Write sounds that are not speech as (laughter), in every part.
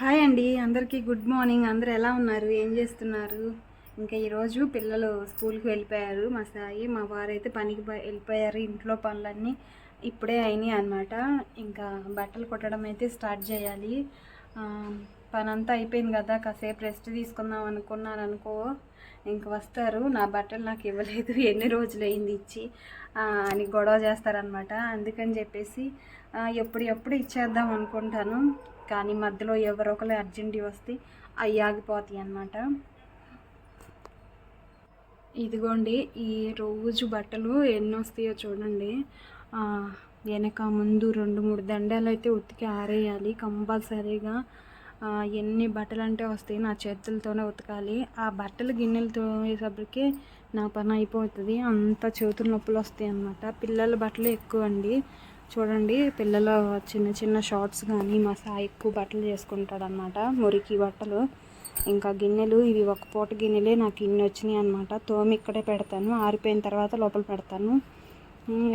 Hi అండి అందరికీ good morning. అందరు ఎలా ఉన్నారు? ఏం చేస్తున్నారు? ఇంకా ఈరోజు పిల్లలు స్కూల్కి వెళ్ళిపోయారు. మా సాయి మా వారైతే పనికి వెళ్ళిపోయారు. ఇంట్లో పనులన్నీ ఇప్పుడే అయినాయి అనమాట ఇంకా బట్టలు కుట్టడం అయితే స్టార్ట్ చేయాలి. పనంతా పని అంతా అయిపోయింది కదా కాసేపు రెస్ట్ తీసుకుందాం అనుకున్నాను అనుకో. ఇంక వస్తారు. నా బట్టలు నాకు ఇవ్వలేదు. (laughs) ఎన్ని రోజులు అయింది ఇచ్చి. అని గొడవ చేస్తారనమాట అందుకని చెప్పేసి ఎప్పుడు ఎప్పుడు ఇచ్చేద్దాం అనుకుంటాను. కానీ మధ్యలో ఎవరో ఒకరు అర్జెంట్ వస్తే అవి ఆగిపోతాయి అన్నమాట. ఇదిగోండి ఈ రోజు బట్టలు ఎన్ని వస్తాయో చూడండి. వెనక ముందు రెండు మూడు దండాలు అయితే ఉతికి ఆరేయాలి కంపల్సరీగా. ఎన్ని బట్టలు అంటే వస్తాయి నా చేతులతోనే ఉతకాలి. ఆ బట్టలు గిన్నెలతో వేసేప్పటికే నా పని అయిపోతుంది. అంత చేతుల నొప్పులు వస్తాయి అన్నమాట. పిల్లల బట్టలు ఎక్కువ అండి చూడండి పిల్లల చిన్న చిన్న షార్ట్స్ కానీ మా సాయి ఎక్కువ బట్టలు చేసుకుంటాడనమాట మురికి బట్టలు. ఇంకా గిన్నెలు ఇవి ఒక పూట గిన్నెలే నాకు ఇన్ని వచ్చినాయి అనమాట తోమి ఇక్కడే పెడతాను ఆరిపోయిన తర్వాత లోపల పెడతాను.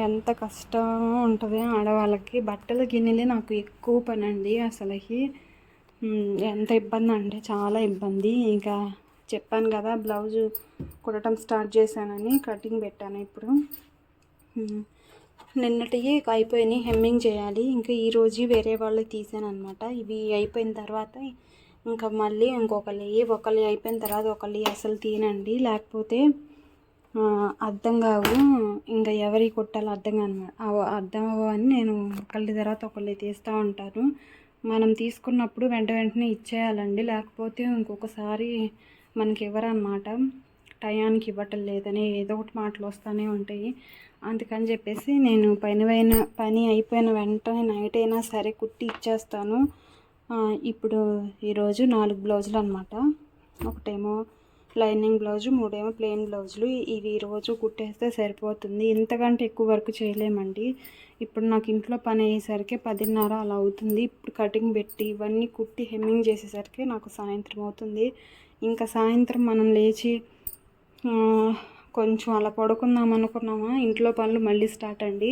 ఎంత కష్టం ఉంటుంది ఆడవాళ్ళకి. బట్టల గిన్నెలే నాకు ఎక్కువ పని అండి అసలుకి ఎంత ఇబ్బంది అంటే చాలా ఇబ్బంది. ఇంకా చెప్పాను కదా బ్లౌజు కుట్టడం స్టార్ట్ చేశానని కటింగ్ పెట్టాను ఇప్పుడు. నిన్నటివి అయిపోయినాయి హెమ్మింగ్ చేయాలి. ఇంకా ఈరోజు వేరే వాళ్ళకి తీసాను అనమాట ఇవి అయిపోయిన తర్వాత ఇంకా మళ్ళీ ఇంకొకరి ఒకరి అయిపోయిన తర్వాత ఒకరి అసలు తీనండి లేకపోతే అర్థం కావు. ఇంకా ఎవరి కొట్టాలో అర్థం కానమాట అర్థం అవ్వని నేను ఒకళ్ళ తర్వాత ఒకళ్ళు తీస్తూ ఉంటాను. మనం తీసుకున్నప్పుడు వెంట వెంటనే ఇచ్చేయాలండి. లేకపోతే ఇంకొకసారి మనకి ఇవ్వరన్నమాట. టయానికి ఇవ్వటం లేదని ఏదో ఒకటి మాటలు వస్తూనే ఉంటాయి. అందుకని చెప్పేసి నేను పని అయిన పని అయిపోయిన వెంటనే నైట్ అయినా సరే కుట్టి ఇచ్చేస్తాను. ఇప్పుడు ఈరోజు నాలుగు బ్లౌజులు అనమాట ఒకటేమో లైనింగ్ బ్లౌజు మూడేమో ప్లెయిన్ బ్లౌజులు. ఇవి ఈరోజు కుట్టేస్తే సరిపోతుంది. ఇంతకంటే ఎక్కువ వర్క్ చేయలేమండి. ఇప్పుడు నాకు ఇంట్లో పని అయ్యేసరికి పదిన్నర అలా అవుతుంది. ఇప్పుడు కటింగ్ పెట్టి ఇవన్నీ కుట్టి హెమ్మింగ్ చేసేసరికి నాకు సాయంత్రం అవుతుంది. ఇంకా సాయంత్రం మనం లేచి కొంచెం అలా పడుకుందాం అనుకున్నామా? ఇంట్లో పనులు మళ్ళీ స్టార్ట్ అండి.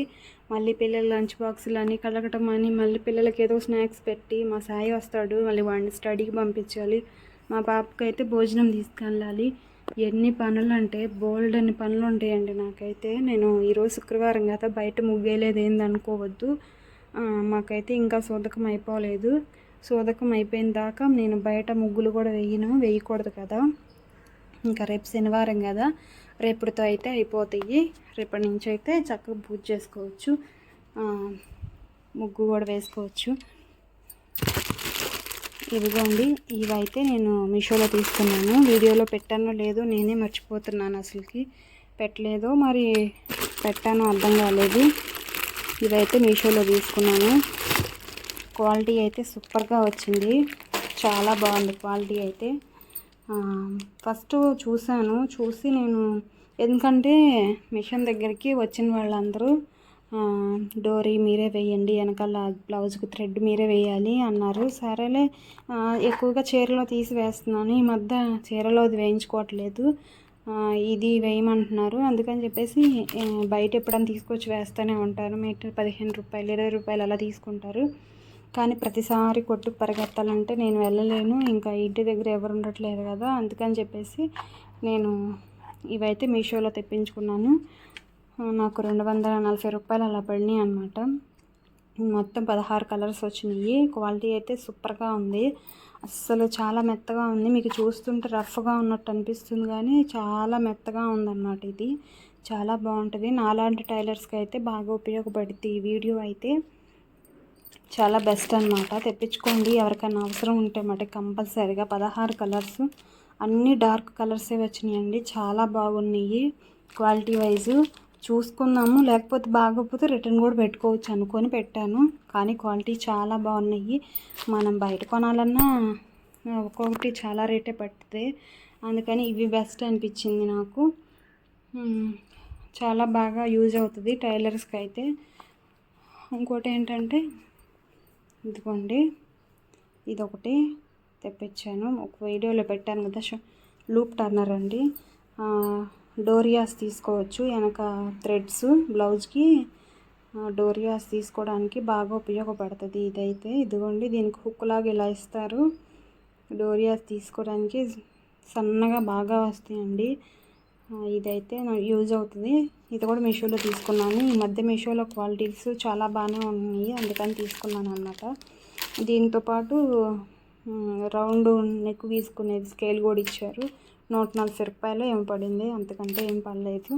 మళ్ళీ పిల్లల లంచ్ బాక్సులు అని కలగటం అని మళ్ళీ పిల్లలకి ఏదో స్నాక్స్ పెట్టి మా సాయి వస్తాడు మళ్ళీ వాడిని స్టడీకి పంపించాలి. మా పాపకి అయితే భోజనం తీసుకెళ్ళాలి. ఎన్ని పనులు అంటే బోల్డ్ అని పనులు ఉంటాయండి నాకైతే. నేను ఈరోజు శుక్రవారం కదా బయట ముగ్గేలేదు ఏంది అనుకోవద్దు మాకైతే ఇంకా సోదకం అయిపోలేదు. సోదకం అయిపోయిన దాకా నేను బయట ముగ్గులు కూడా వేయను వేయకూడదు కదా. ఇంకా రేపు శనివారం కదా. రేపటితో అయితే అయిపోతాయి. రేపటి నుంచి అయితే చక్కగా పూజ చేసుకోవచ్చు. ముగ్గు కూడా వేసుకోవచ్చు. ఇదిగోండి ఇవైతే నేను మీషోలో తీసుకున్నాను. వీడియోలో పెట్టానో లేదో నేనే మర్చిపోతున్నాను అసలుకి. పెట్టలేదో మరి పెట్టానో అర్థం కాలేదు. ఇవైతే మీషోలో తీసుకున్నాను. క్వాలిటీ అయితే సూపర్గా వచ్చింది. చాలా బాగుంది క్వాలిటీ అయితే. ఫస్ట్ చూశాను. చూసి నేను ఎందుకంటే మిషన్ దగ్గరికి వచ్చిన వాళ్ళందరూ డోరీ మీరే వేయండి వెనకాల బ్లౌజ్కి థ్రెడ్ మీరే వేయాలి అన్నారు. సరేలే ఎక్కువగా చీరలో తీసి వేస్తున్నాను. ఈ మధ్య చీరలో అది వేయించుకోవట్లేదు. ఇది వేయమంటున్నారు. అందుకని చెప్పేసి బయట ఎప్పుడైనా తీసుకొచ్చి వేస్తూనే ఉంటారు. మీటర్ పదిహేను రూపాయలు ఇరవై రూపాయలు అలా తీసుకుంటారు. కానీ ప్రతిసారి కొట్టు పరిగెత్తాలంటే నేను వెళ్ళలేను. ఇంకా ఇంటి దగ్గర ఎవరు ఉండట్లేదు కదా అందుకని చెప్పేసి నేను ఇవైతే మీషోలో తెప్పించుకున్నాను. నాకు రెండు వందల నలభై రూపాయలు అలా పడినాయి అనమాట మొత్తం పదహారు కలర్స్ వచ్చినాయి. క్వాలిటీ అయితే సూపర్గా ఉంది. అస్సలు చాలా మెత్తగా ఉంది. మీకు చూస్తుంటే రఫ్గా ఉన్నట్టు అనిపిస్తుంది కానీ చాలా మెత్తగా ఉందన్నమాట ఇది. చాలా బాగుంటుంది. నాలాంటి టైలర్స్కి అయితే బాగా ఉపయోగపడుతుంది ఈ వీడియో అయితే. చాలా బెస్ట్ అనమాట తెప్పించుకోండి. ఎవరికైనా అవసరం ఉంటే మాట కంపల్సరీగా పదహారు కలర్స్ అన్నీ డార్క్ కలర్సే వచ్చినాయండి. చాలా బాగున్నాయి. క్వాలిటీ వైజ్ చూసుకుందాము. లేకపోతే బాగోకపోతే రిటర్న్ కూడా పెట్టుకోవచ్చు అనుకొని పెట్టాను. కానీ క్వాలిటీ చాలా బాగున్నాయి. మనం బయట కొనాలన్నా ఒక్కొక్కటి చాలా రేటే పడుతుంది. అందుకని ఇవి బెస్ట్ అనిపించింది నాకు. చాలా బాగా యూజ్ అవుతుంది. టైలర్స్కి అయితే. ఇంకోటి ఏంటంటే ఇదిగోండి. ఇదొకటి తెప్పించాను. ఒక వీడియోలో పెట్టాను కదా లూప్ టర్నర్ అండి. డోరియాస్ తీసుకోవచ్చు. వెనక థ్రెడ్స్ బ్లౌజ్కి డోరియాస్ తీసుకోవడానికి బాగా ఉపయోగపడుతుంది ఇదైతే. ఇదిగోండి దీనికి హుక్కులాగా ఇలా ఇస్తారు. డోరియాస్ తీసుకోవడానికి సన్నగా బాగా వస్తాయండి. ఇదైతే నాకు యూజ్ అవుతుంది. ఇది కూడా మీషోలో తీసుకున్నాను. ఈ మధ్య మీషోలో క్వాలిటీస్ చాలా బాగానే ఉన్నాయి. అందుకని తీసుకున్నాను అనమాట దీంతో పాటు రౌండ్ నెక్ తీసుకునేది స్కేల్ కూడా ఇచ్చారు. నూట నలభై రూపాయలు ఏం పడింది అంతకంటే ఏం పడలేదు.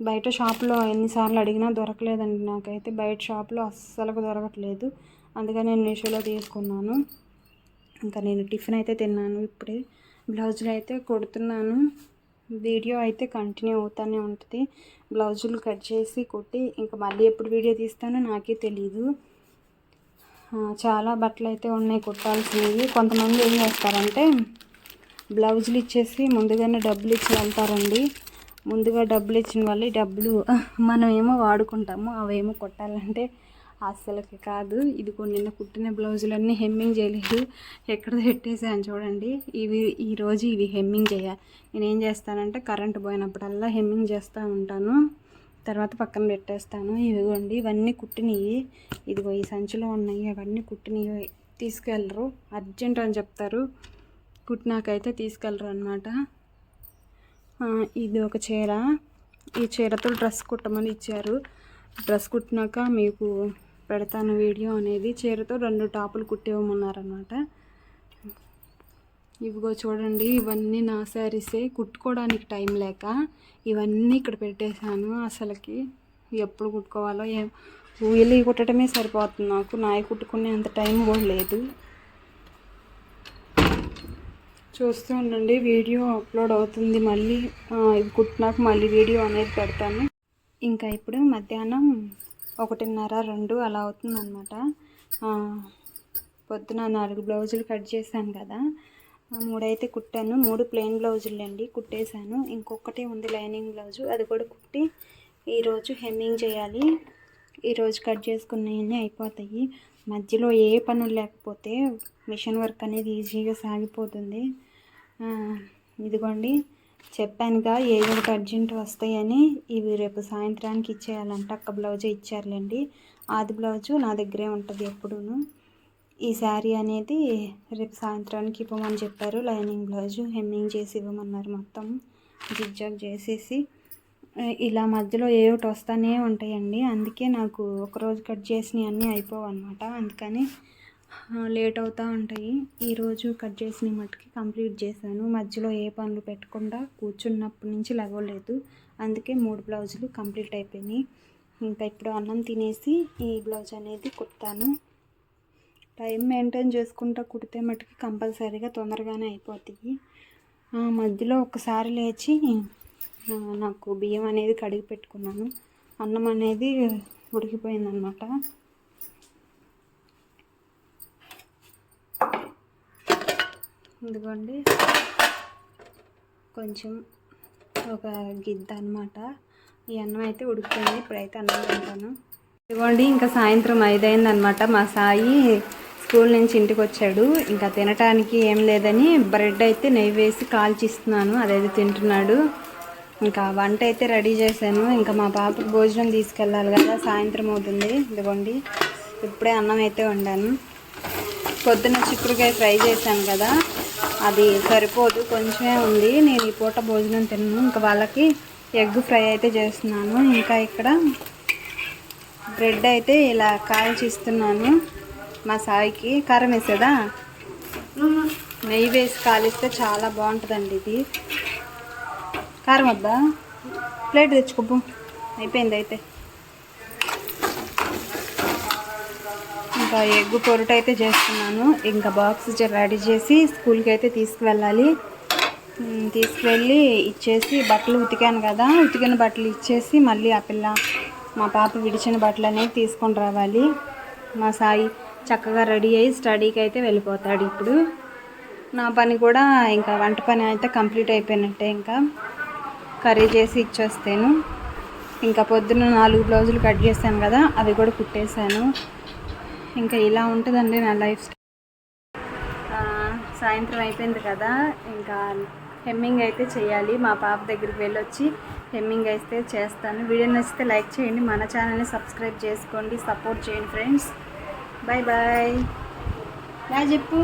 బయట షాప్లో ఎన్నిసార్లు అడిగినా దొరకలేదండి నాకైతే. బయట షాప్లో అస్సలు దొరకట్లేదు. అందుకని నేను మీషోలో తీసుకున్నాను. ఇంకా నేను టిఫిన్ అయితే తిన్నాను ఇప్పుడే. బ్లౌజులు అయితే కుడుతున్నాను. వీడియో అయితే కంటిన్యూ అవుతూనే ఉంటుంది. బ్లౌజులు కట్ చేసి కుట్టి ఇంకా మళ్ళీ ఎప్పుడు వీడియో తీస్తానో నాకే తెలీదు. చాలా బట్టలు అయితే ఉన్నాయి కుట్టాల్సినవి. కొంతమంది ఏం చేస్తారంటే బ్లౌజులు ఇచ్చేసి ముందుగానే డబ్బులు ఇచ్చి వెళ్తారండి. ముందుగా డబ్బులు ఇచ్చిన వాళ్ళు డబ్బులు మనం ఏమో వాడుకుంటాము అవేమో కొట్టాలంటే అస్సలకి కాదు. ఇది కొన్ని నిన్న కుట్టిన బ్లౌజులన్నీ హెమ్మింగ్ చేయలేదు. ఎక్కడ పెట్టేసాను చూడండి. ఇవి ఈరోజు ఇవి హెమ్మింగ్ చేయాలి నేను ఏం చేస్తానంటే కరెంట్ పోయినప్పుడల్లా హెమ్మింగ్ చేస్తూ ఉంటాను. తర్వాత పక్కన పెట్టేస్తాను. ఇవిగోండి ఇవన్నీ కుట్టినవి ఇదిగో ఈ సంచిలో ఉన్నాయి. అవన్నీ కుట్టినవి తీసుకెళ్ళరు. అర్జెంట్ అని చెప్తారు. కుట్టినాకైతే తీసుకెళ్ళరు అనమాట ఇది ఒక చీర. ఈ చీరతో డ్రెస్ కుట్టమని ఇచ్చారు. డ్రెస్ కుట్టినాక మీకు పెడతాను వీడియో అనేది. చీరతో రెండు టాపులు కుట్టివ్వమన్నారనమాట ఇవిగో చూడండి ఇవన్నీ నా శారీసే. కుట్టుకోవడానికి టైం లేక ఇవన్నీ ఇక్కడ పెట్టేశాను. అసలుకి ఎప్పుడు కుట్టుకోవాలో ఏం వీళ్ళు కుట్టడమే సరిపోతుంది నాకు. నాయి కుట్టుకునే అంత టైం కూడా లేదు. చూస్తూ ఉండండి వీడియో అప్లోడ్ అవుతుంది మళ్ళీ. ఇవి ఇది కుట్టినాక మళ్ళీ వీడియో అనేది పెడతాను. ఇంకా ఇప్పుడు మధ్యాహ్నం ఒకటిన్నర రెండు అలా అవుతుందన్నమాట. పొద్దున నాలుగు బ్లౌజులు కట్ చేశాను కదా. మూడైతే కుట్టాను. మూడు ప్లెయిన్ బ్లౌజులు అండి కుట్టేశాను. ఇంకొకటి ఉంది లైనింగ్ బ్లౌజు. అది కూడా కుట్టి ఈరోజు హెమ్మింగ్ చేయాలి. ఈరోజు కట్ చేసుకున్నవన్నీ అయిపోతాయి. మధ్యలో ఏ పనులు లేకపోతే మిషన్ వర్క్ అనేది ఈజీగా సాగిపోతుంది. ఇదిగోండి. చెప్పానుగా ఏ ఒకటి అర్జెంట్ వస్తాయని ఇవి రేపు సాయంత్రానికి ఇచ్చేయాలంట. అక్క బ్లౌజే ఇచ్చారులేండి. ఆది బ్లౌజు నా దగ్గరే ఉంటుంది ఎప్పుడూను. ఈ శారీ అనేది రేపు సాయంత్రానికి ఇవ్వమని చెప్పారు. లైనింగ్ బ్లౌజు హెమ్మింగ్ చేసి ఇవ్వమన్నారు మొత్తం. జిగ్జాగ్ చేసేసి ఇలా మధ్యలో ఏ ఒకటి వస్తానే ఉంటాయండి. అందుకే నాకు ఒకరోజు కట్ చేసినవి అన్నీ అయిపోవన్నమాట. అందుకని లేట్ అవుతూ ఉంటాయి. ఈరోజు కట్ చేసిన మట్టుకి కంప్లీట్ చేశాను. మధ్యలో ఏ పనులు పెట్టకుండా కూర్చున్నప్పటి నుంచి లెగవలేదు. అందుకే మూడు బ్లౌజులు కంప్లీట్ అయిపోయినాయి. ఇంకా ఇప్పుడు అన్నం తినేసి ఈ బ్లౌజ్ అనేది కుడతాను. టైం మెయింటైన్ చేసుకుంటూ కుడితే మట్టుకి కంపల్సరీగా తొందరగానే అయిపోతాయి. మధ్యలో ఒకసారి లేచి నాకు బియ్యం అనేది కడిగి పెట్టుకున్నాను. అన్నం అనేది ఉడికిపోయిందనమాట ఇదిగోండి. కొంచెం ఒక గిద్ద అనమాట ఈ అన్నం అయితే ఉడికిపోయింది ఇప్పుడైతే అన్నం తింటాను. ఇదిగోండి ఇంకా సాయంత్రం ఐదైంది అనమాట మా సాయి స్కూల్ నుంచి ఇంటికి వచ్చాడు ఇంకా తినటానికి ఏం లేదని బ్రెడ్ అయితే నెయ్యి వేసి కాల్చిస్తున్నాను. అదైతే తింటున్నాడు. ఇంకా వంట అయితే రెడీ చేశాను. ఇంకా మా పాపకు భోజనం తీసుకెళ్ళాలి కదా సాయంత్రం అవుతుంది. ఇదిగోండి ఇప్పుడే అన్నం అయితే వండాను. పొద్దున చిక్కుడుకాయ ఫ్రై చేశాను కదా. అది సరిపోదు కొంచెమే ఉంది. నేను ఈ పూట భోజనం తిన్నాను ఇంకా వాళ్ళకి ఎగ్ ఫ్రై అయితే చేస్తున్నాను. ఇంకా ఇక్కడ బ్రెడ్ అయితే ఇలా కాల్చి ఇస్తున్నాను మా సాయికి. కారం వేసేదా? నెయ్యి వేసి కాలిస్తే చాలా బాగుంటుందండి ఇది. కారం వద్దా? ప్లేట్ తెచ్చుకోబు అయిపోయింది అయితే. ఇంకా ఎగ్ పొరట అయితే చేస్తున్నాను. ఇంకా బాక్స్ రెడీ చేసి స్కూల్కి అయితే తీసుకువెళ్ళాలి. తీసుకువెళ్ళి ఇచ్చేసి బట్టలు ఉతికాను కదా. ఉతికిన బట్టలు ఇచ్చేసి మళ్ళీ ఆ పిల్ల మా పాప విడిచిన బట్టలు అనేవి తీసుకొని రావాలి. మా సాయి చక్కగా రెడీ అయ్యి స్టడీకి అయితే వెళ్ళిపోతాడు ఇప్పుడు. నా పని కూడా ఇంకా వంట పని అయితే కంప్లీట్ అయిపోయినట్టే ఇంకా. కర్రీ చేసి ఇచ్చేస్తాను. ఇంకా పొద్దున్న నాలుగు బ్లౌజులు కట్ చేశాను కదా అవి కూడా కుట్టేశాను. ఇంకా ఇలా ఉంటుందండి నా లైఫ్ సాయంత్రం అయిపోయింది కదా ఇంకా హెమ్మింగ్ అయితే చేయాలి. మా పాప దగ్గరికి వెళ్ళొచ్చి హెమ్మింగ్ అయితే చేస్తాను. వీడియో నచ్చితే లైక్ చేయండి మన ఛానల్ని సబ్స్క్రైబ్ చేసుకోండి సపోర్ట్ చేయండి ఫ్రెండ్స్. బాయ్. Bye bye. చెప్పు